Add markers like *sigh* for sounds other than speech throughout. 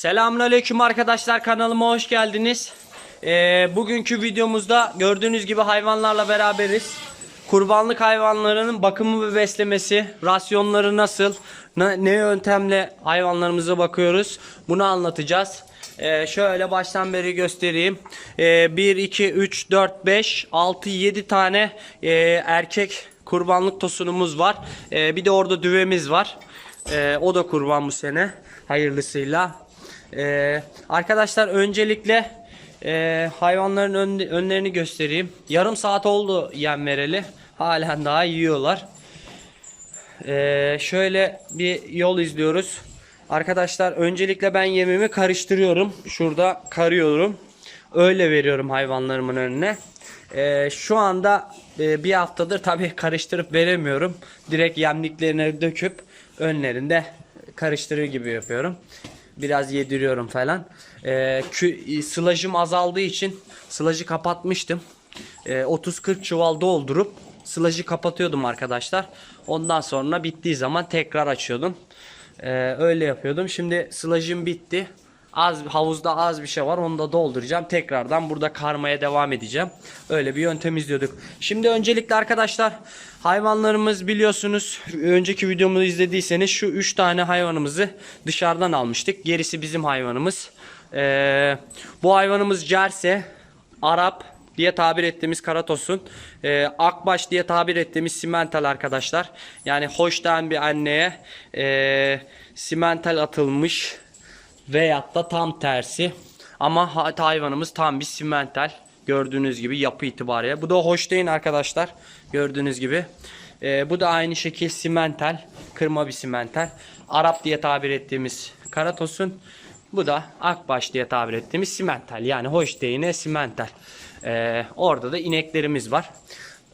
Selamünaleyküm arkadaşlar kanalıma hoş geldiniz. Ee, bugünkü videomuzda gördüğünüz gibi hayvanlarla beraberiz. Kurbanlık hayvanlarının bakımı ve beslemesi, rasyonları nasıl, ne, ne yöntemle hayvanlarımıza bakıyoruz bunu anlatacağız. Ee, şöyle baştan beri göstereyim. Ee, 1, 2, 3, 4, 5, 6, 7 tane e, erkek kurbanlık tosunumuz var. Ee, bir de orada düvemiz var. Ee, o da kurban bu sene hayırlısıyla. Ee, arkadaşlar öncelikle e, hayvanların ön- önlerini göstereyim. Yarım saat oldu yem vereli. Halen daha yiyorlar. Ee, şöyle bir yol izliyoruz. Arkadaşlar öncelikle ben yemimi karıştırıyorum. Şurada karıyorum. Öyle veriyorum hayvanlarımın önüne. Ee, şu anda e, bir haftadır tabii karıştırıp veremiyorum. Direkt yemliklerine döküp önlerinde karıştırır gibi yapıyorum. Biraz yediriyorum falan. Ee, kü- sılajım azaldığı için sılajı kapatmıştım. Ee, 30-40 çuval doldurup sılajı kapatıyordum arkadaşlar. Ondan sonra bittiği zaman tekrar açıyordum. Ee, öyle yapıyordum. Şimdi sılajım bitti. Az havuzda az bir şey var. Onu da dolduracağım. Tekrardan burada karmaya devam edeceğim. Öyle bir yöntem izliyorduk. Şimdi öncelikle arkadaşlar hayvanlarımız biliyorsunuz önceki videomu izlediyseniz şu 3 tane hayvanımızı dışarıdan almıştık. Gerisi bizim hayvanımız. Ee, bu hayvanımız Cerse, Arap, diye tabir ettiğimiz Karatos'un e, Akbaş diye tabir ettiğimiz simental arkadaşlar. Yani hoştan bir anneye e, simental atılmış veyahut da tam tersi. Ama ha- hayvanımız tam bir simental. Gördüğünüz gibi yapı itibariyle. Bu da Holstein arkadaşlar. Gördüğünüz gibi. E, bu da aynı şekil simental. Kırma bir simental. Arap diye tabir ettiğimiz Karatos'un. Bu da Akbaş diye tabir ettiğimiz simental. Yani Holstein'e simental. Ee, orada da ineklerimiz var.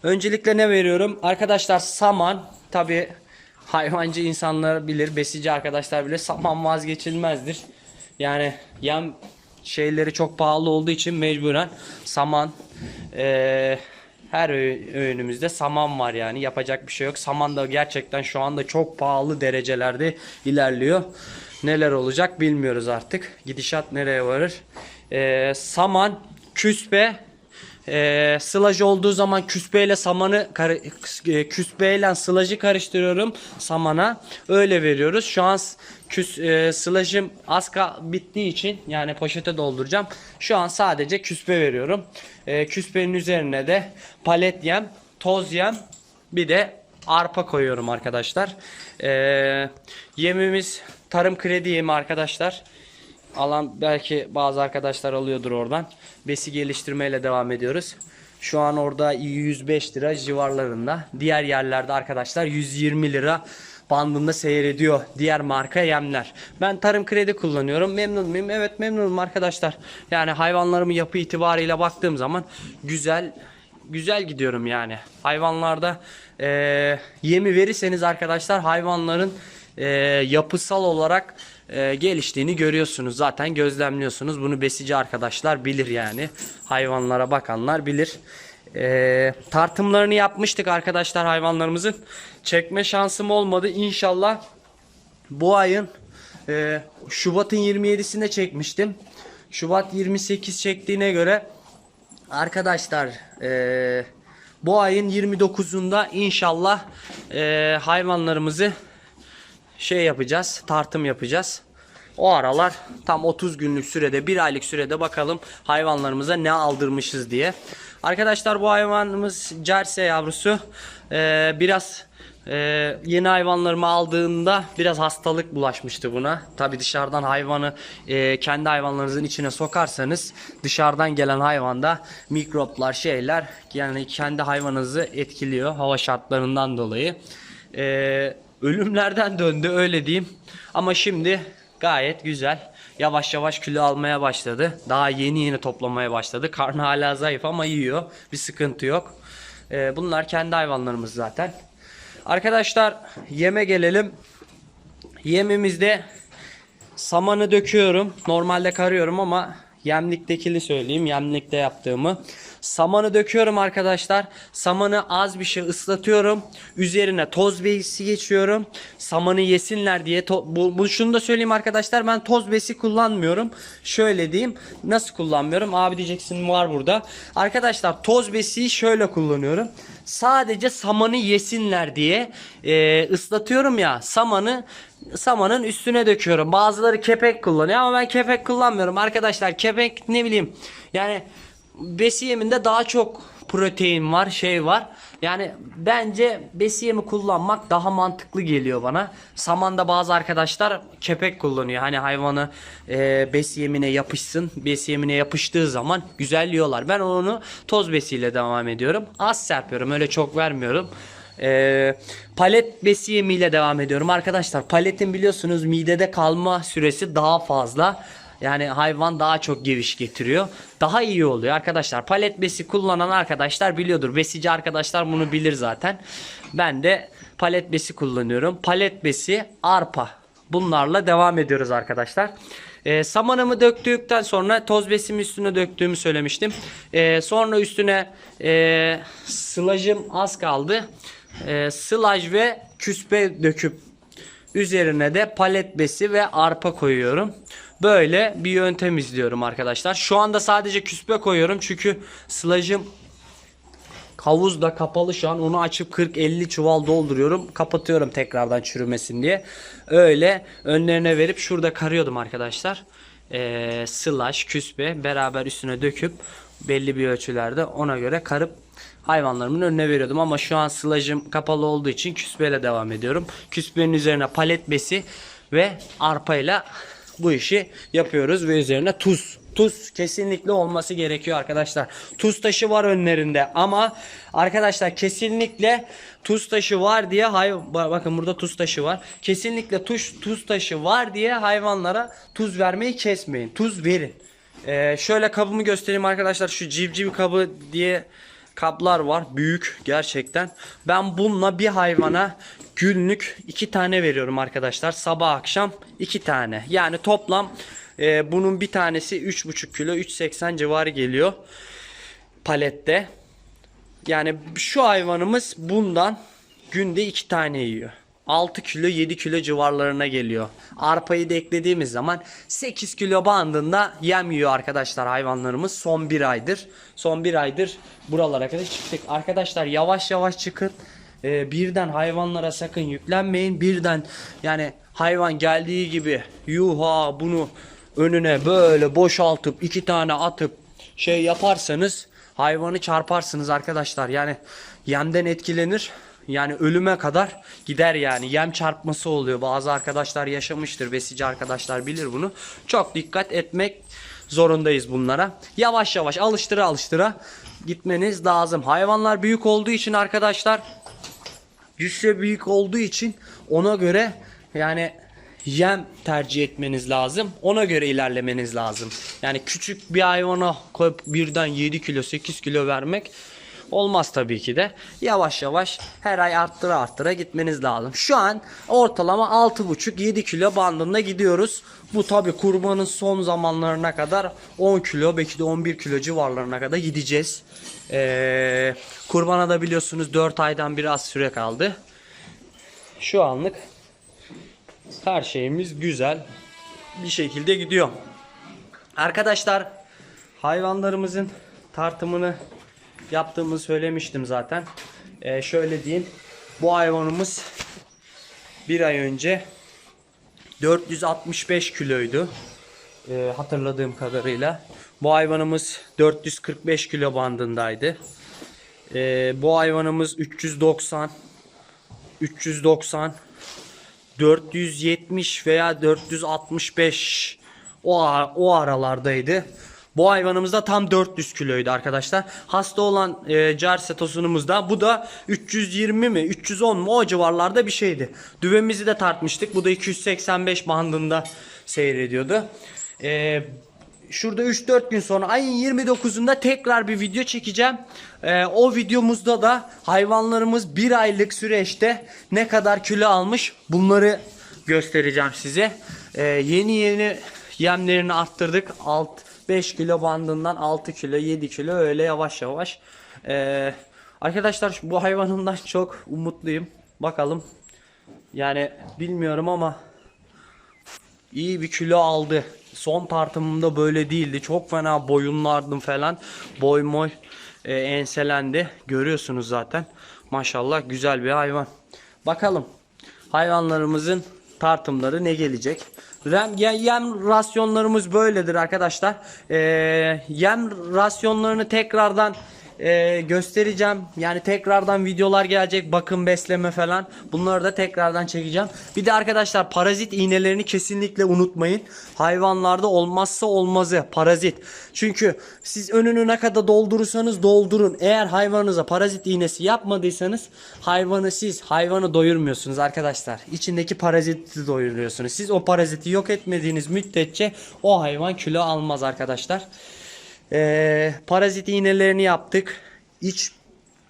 Öncelikle ne veriyorum? Arkadaşlar saman tabi hayvancı insanlar bilir, besici arkadaşlar bilir. Saman vazgeçilmezdir. Yani yem şeyleri çok pahalı olduğu için mecburen saman ee, her öğ- öğünümüzde saman var yani yapacak bir şey yok. Saman da gerçekten şu anda çok pahalı derecelerde ilerliyor. Neler olacak bilmiyoruz artık. Gidişat nereye varır? Ee, saman, küspe, ee, sılaj olduğu zaman küspeyle samanı e, küspeyle sılajı karıştırıyorum samana. Öyle veriyoruz. Şu an küs e, sılajım az bittiği için yani poşete dolduracağım. Şu an sadece küspe veriyorum. Ee, küspenin üzerine de palet yem, toz yem, bir de arpa koyuyorum arkadaşlar. Ee, yemimiz tarım kredi yemi arkadaşlar. Alan belki bazı arkadaşlar alıyordur oradan. Besi geliştirmeyle devam ediyoruz. Şu an orada 105 lira civarlarında. Diğer yerlerde arkadaşlar 120 lira bandında seyrediyor diğer marka yemler. Ben tarım kredi kullanıyorum. Memnun muyum? Evet memnunum arkadaşlar. Yani hayvanlarımın yapı itibariyle baktığım zaman güzel güzel gidiyorum yani. Hayvanlarda eee, yemi verirseniz arkadaşlar hayvanların eee, yapısal olarak eee, geliştiğini görüyorsunuz. Zaten gözlemliyorsunuz. Bunu besici arkadaşlar bilir yani. Hayvanlara bakanlar bilir. Eee, tartımlarını yapmıştık arkadaşlar hayvanlarımızın. Çekme şansım olmadı. İnşallah bu ayın e, Şubat'ın 27'sinde çekmiştim. Şubat 28 çektiğine göre arkadaşlar e, bu ayın 29'unda inşallah e, hayvanlarımızı şey yapacağız, tartım yapacağız. O aralar tam 30 günlük sürede, bir aylık sürede bakalım hayvanlarımıza ne aldırmışız diye. Arkadaşlar bu hayvanımız Cerse yavrusu. Ee, biraz e, yeni hayvanlarımı aldığında biraz hastalık bulaşmıştı buna. Tabi dışarıdan hayvanı e, kendi hayvanlarınızın içine sokarsanız dışarıdan gelen hayvanda mikroplar şeyler yani kendi hayvanınızı etkiliyor hava şartlarından dolayı. Ee, ölümlerden döndü öyle diyeyim. Ama şimdi gayet güzel. Yavaş yavaş kilo almaya başladı. Daha yeni yeni toplamaya başladı. Karnı hala zayıf ama yiyor. Bir sıkıntı yok. Ee, bunlar kendi hayvanlarımız zaten. Arkadaşlar yeme gelelim. Yemimizde samanı döküyorum. Normalde karıyorum ama Yemliktekini söyleyeyim. Yemlikte yaptığımı. Samanı döküyorum arkadaşlar. Samanı az bir şey ıslatıyorum. Üzerine toz besi geçiyorum. Samanı yesinler diye. Bu, bu şunu da söyleyeyim arkadaşlar. Ben toz besi kullanmıyorum. Şöyle diyeyim. Nasıl kullanmıyorum? Abi diyeceksin var burada. Arkadaşlar toz besiyi şöyle kullanıyorum. Sadece samanı yesinler diye e, ıslatıyorum ya. Samanı samanın üstüne döküyorum. Bazıları kepek kullanıyor ama ben kepek kullanmıyorum. Arkadaşlar kepek ne bileyim yani besi yeminde daha çok protein var, şey var. Yani bence besi yemi kullanmak daha mantıklı geliyor bana. Samanda bazı arkadaşlar kepek kullanıyor. Hani hayvanı e, besi yemine yapışsın. Besi yemine yapıştığı zaman güzel yiyorlar. Ben onu toz besiyle devam ediyorum. Az serpiyorum. Öyle çok vermiyorum. E, palet besi yemiyle devam ediyorum. Arkadaşlar paletin biliyorsunuz midede kalma süresi daha fazla. Yani hayvan daha çok geviş getiriyor. Daha iyi oluyor arkadaşlar. Palet besi kullanan arkadaşlar biliyordur. Besici arkadaşlar bunu bilir zaten. Ben de palet besi kullanıyorum. Palet besi, arpa. Bunlarla devam ediyoruz arkadaşlar. Ee, samanımı döktükten sonra toz besimi üstüne döktüğümü söylemiştim. Ee, sonra üstüne e, sılajım az kaldı. Ee, sılaj ve küspe döküp Üzerine de palet besi ve arpa koyuyorum. Böyle bir yöntem izliyorum arkadaşlar. Şu anda sadece küspe koyuyorum çünkü sılajım havuz da kapalı şu an. Onu açıp 40-50 çuval dolduruyorum. Kapatıyorum tekrardan çürümesin diye. Öyle önlerine verip şurada karıyordum arkadaşlar. Ee, sılaj, küspe beraber üstüne döküp belli bir ölçülerde ona göre karıp hayvanlarımın önüne veriyordum. Ama şu an sılajım kapalı olduğu için küspeyle devam ediyorum. Küspenin üzerine palet besi ve arpayla bu işi yapıyoruz ve üzerine tuz. Tuz kesinlikle olması gerekiyor arkadaşlar. Tuz taşı var önlerinde ama arkadaşlar kesinlikle tuz taşı var diye hay bakın burada tuz taşı var. Kesinlikle tuz tuz taşı var diye hayvanlara tuz vermeyi kesmeyin. Tuz verin. Ee, şöyle kabımı göstereyim arkadaşlar. Şu civciv kabı diye kaplar var. Büyük gerçekten. Ben bununla bir hayvana günlük iki tane veriyorum arkadaşlar. Sabah akşam iki tane. Yani toplam e, bunun bir tanesi 3,5 kilo 3.80 civarı geliyor. Palette. Yani şu hayvanımız bundan günde iki tane yiyor. 6 kilo 7 kilo civarlarına geliyor. Arpayı da eklediğimiz zaman 8 kilo bandında yem yiyor arkadaşlar hayvanlarımız son bir aydır. Son bir aydır buralara kadar çıktık. Arkadaşlar yavaş yavaş çıkın. Ee, birden hayvanlara sakın yüklenmeyin. Birden yani hayvan geldiği gibi yuha bunu önüne böyle boşaltıp iki tane atıp şey yaparsanız hayvanı çarparsınız arkadaşlar. Yani yemden etkilenir. Yani ölüme kadar gider yani. Yem çarpması oluyor. Bazı arkadaşlar yaşamıştır. Besici arkadaşlar bilir bunu. Çok dikkat etmek zorundayız bunlara. Yavaş yavaş alıştıra alıştıra gitmeniz lazım. Hayvanlar büyük olduğu için arkadaşlar cüsse büyük olduğu için ona göre yani yem tercih etmeniz lazım. Ona göre ilerlemeniz lazım. Yani küçük bir hayvana koyup birden 7 kilo 8 kilo vermek olmaz tabii ki de. Yavaş yavaş her ay arttıra arttıra gitmeniz lazım. Şu an ortalama 6,5-7 kilo bandında gidiyoruz. Bu tabii kurbanın son zamanlarına kadar 10 kilo belki de 11 kilo civarlarına kadar gideceğiz. Ee, kurbana da biliyorsunuz 4 aydan biraz süre kaldı. Şu anlık her şeyimiz güzel bir şekilde gidiyor. Arkadaşlar hayvanlarımızın tartımını yaptığımı söylemiştim zaten. Ee, şöyle diyeyim. Bu hayvanımız bir ay önce 465 kiloydu. Ee, hatırladığım kadarıyla. Bu hayvanımız 445 kilo bandındaydı. Ee, bu hayvanımız 390 390 470 veya 465 o, o aralardaydı. Bu hayvanımız da tam 400 kiloydu arkadaşlar. Hasta olan e, Cersetos'unumuz da bu da 320 mi 310 mu o civarlarda bir şeydi. Düvemizi de tartmıştık. Bu da 285 bandında seyrediyordu. E, şurada 3-4 gün sonra ayın 29'unda tekrar bir video çekeceğim. Ee, o videomuzda da hayvanlarımız bir aylık süreçte ne kadar kilo almış bunları göstereceğim size. Ee, yeni yeni yemlerini arttırdık. Alt 5 kilo bandından 6 kilo 7 kilo öyle yavaş yavaş. Ee, arkadaşlar bu hayvanımdan *laughs* çok umutluyum. Bakalım. Yani bilmiyorum ama iyi bir kilo aldı. Son tartımımda böyle değildi. Çok fena boyunlardım falan. Boy moy e, enselendi. Görüyorsunuz zaten. Maşallah güzel bir hayvan. Bakalım hayvanlarımızın tartımları ne gelecek? Rem, ye- yem rasyonlarımız böyledir arkadaşlar. Ee, yem rasyonlarını tekrardan e, göstereceğim. Yani tekrardan videolar gelecek. Bakım besleme falan. Bunları da tekrardan çekeceğim. Bir de arkadaşlar parazit iğnelerini kesinlikle unutmayın. Hayvanlarda olmazsa olmazı parazit. Çünkü siz önünü ne kadar doldurursanız doldurun. Eğer hayvanınıza parazit iğnesi yapmadıysanız hayvanı siz hayvanı doyurmuyorsunuz arkadaşlar. İçindeki paraziti doyuruyorsunuz. Siz o paraziti yok etmediğiniz müddetçe o hayvan kilo almaz arkadaşlar. Ee, parazit iğnelerini yaptık. İç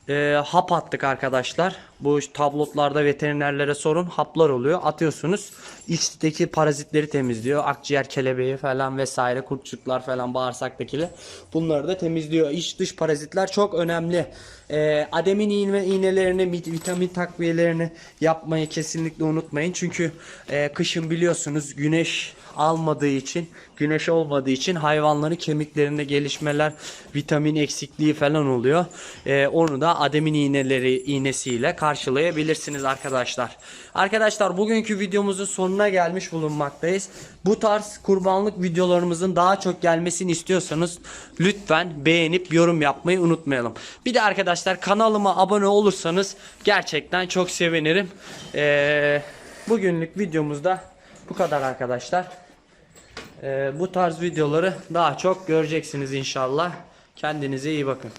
e, hap attık arkadaşlar. Bu tablotlarda veterinerlere sorun. Haplar oluyor. Atıyorsunuz. İçteki parazitleri temizliyor. Akciğer kelebeği falan vesaire kurtçuklar falan bağırsaktakiler. Bunları da temizliyor. İç dış parazitler çok önemli. Ee, ademin iğne, iğnelerini, vit- vitamin takviyelerini yapmayı kesinlikle unutmayın. Çünkü e, kışın biliyorsunuz güneş almadığı için, güneş olmadığı için hayvanların kemiklerinde gelişmeler, vitamin eksikliği falan oluyor. Ee, onu da ademin iğneleri iğnesiyle karşılayabilirsiniz arkadaşlar. Arkadaşlar bugünkü videomuzun sonuna gelmiş bulunmaktayız. Bu tarz kurbanlık videolarımızın daha çok gelmesini istiyorsanız lütfen beğenip yorum yapmayı unutmayalım. Bir de arkadaşlar kanalıma abone olursanız gerçekten çok sevinirim. Ee, bugünlük videomuzda bu kadar arkadaşlar. Ee, bu tarz videoları daha çok göreceksiniz inşallah. Kendinize iyi bakın.